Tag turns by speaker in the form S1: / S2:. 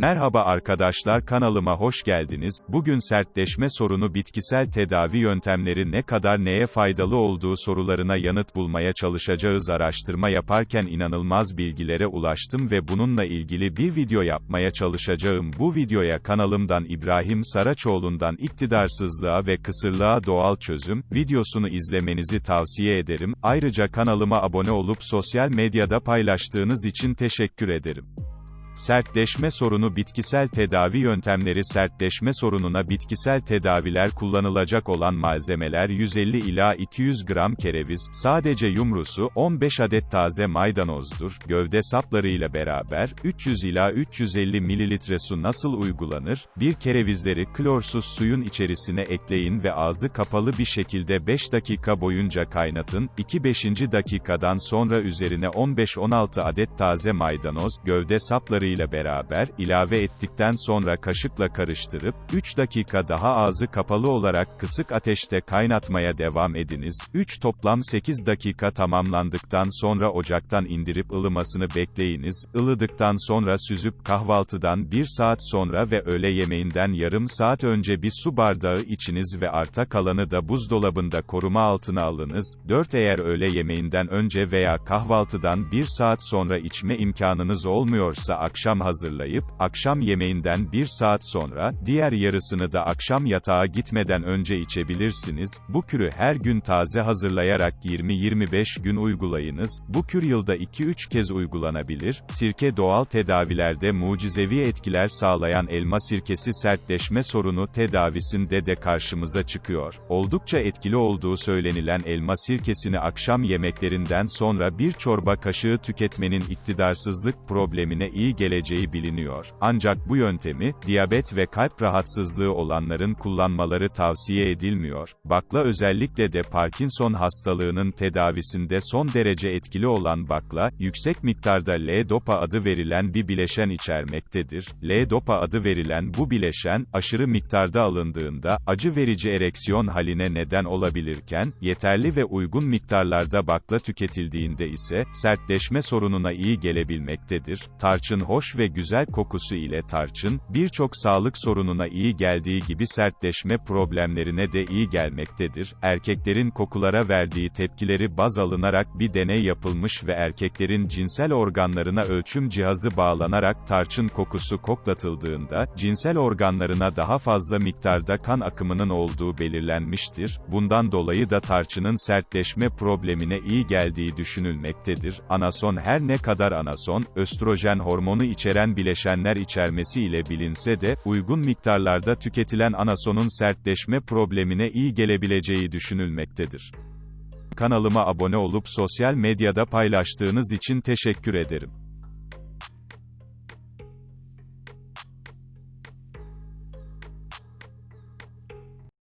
S1: Merhaba arkadaşlar kanalıma hoş geldiniz. Bugün sertleşme sorunu bitkisel tedavi yöntemleri ne kadar neye faydalı olduğu sorularına yanıt bulmaya çalışacağız. Araştırma yaparken inanılmaz bilgilere ulaştım ve bununla ilgili bir video yapmaya çalışacağım. Bu videoya kanalımdan İbrahim Saraçoğlu'ndan iktidarsızlığa ve kısırlığa doğal çözüm videosunu izlemenizi tavsiye ederim. Ayrıca kanalıma abone olup sosyal medyada paylaştığınız için teşekkür ederim. Sertleşme sorunu bitkisel tedavi yöntemleri sertleşme sorununa bitkisel tedaviler kullanılacak olan malzemeler 150 ila 200 gram kereviz, sadece yumrusu, 15 adet taze maydanozdur, gövde saplarıyla beraber, 300 ila 350 mililitre su nasıl uygulanır? Bir kerevizleri klorsuz suyun içerisine ekleyin ve ağzı kapalı bir şekilde 5 dakika boyunca kaynatın, 2-5. dakikadan sonra üzerine 15-16 adet taze maydanoz, gövde sapları ile beraber, ilave ettikten sonra kaşıkla karıştırıp, 3 dakika daha ağzı kapalı olarak kısık ateşte kaynatmaya devam ediniz. 3 toplam 8 dakika tamamlandıktan sonra ocaktan indirip ılımasını bekleyiniz. Ilıdıktan sonra süzüp kahvaltıdan 1 saat sonra ve öğle yemeğinden yarım saat önce bir su bardağı içiniz ve arta kalanı da buzdolabında koruma altına alınız. 4 Eğer öğle yemeğinden önce veya kahvaltıdan 1 saat sonra içme imkanınız olmuyorsa akşam hazırlayıp, akşam yemeğinden bir saat sonra, diğer yarısını da akşam yatağa gitmeden önce içebilirsiniz. Bu kürü her gün taze hazırlayarak 20-25 gün uygulayınız. Bu kür yılda 2-3 kez uygulanabilir. Sirke doğal tedavilerde mucizevi etkiler sağlayan elma sirkesi sertleşme sorunu tedavisinde de karşımıza çıkıyor. Oldukça etkili olduğu söylenilen elma sirkesini akşam yemeklerinden sonra bir çorba kaşığı tüketmenin iktidarsızlık problemine iyi geleceği biliniyor. Ancak bu yöntemi, diyabet ve kalp rahatsızlığı olanların kullanmaları tavsiye edilmiyor. Bakla özellikle de Parkinson hastalığının tedavisinde son derece etkili olan bakla, yüksek miktarda L-dopa adı verilen bir bileşen içermektedir. L-dopa adı verilen bu bileşen, aşırı miktarda alındığında, acı verici ereksiyon haline neden olabilirken, yeterli ve uygun miktarlarda bakla tüketildiğinde ise, sertleşme sorununa iyi gelebilmektedir. Tarçın hoş ve güzel kokusu ile tarçın, birçok sağlık sorununa iyi geldiği gibi sertleşme problemlerine de iyi gelmektedir. Erkeklerin kokulara verdiği tepkileri baz alınarak bir deney yapılmış ve erkeklerin cinsel organlarına ölçüm cihazı bağlanarak tarçın kokusu koklatıldığında, cinsel organlarına daha fazla miktarda kan akımının olduğu belirlenmiştir. Bundan dolayı da tarçının sertleşme problemine iyi geldiği düşünülmektedir. Anason her ne kadar anason, östrojen hormonu içeren bileşenler içermesi ile bilinse de, uygun miktarlarda tüketilen anasonun sertleşme problemine iyi gelebileceği düşünülmektedir. Kanalıma abone olup sosyal medyada paylaştığınız için teşekkür ederim.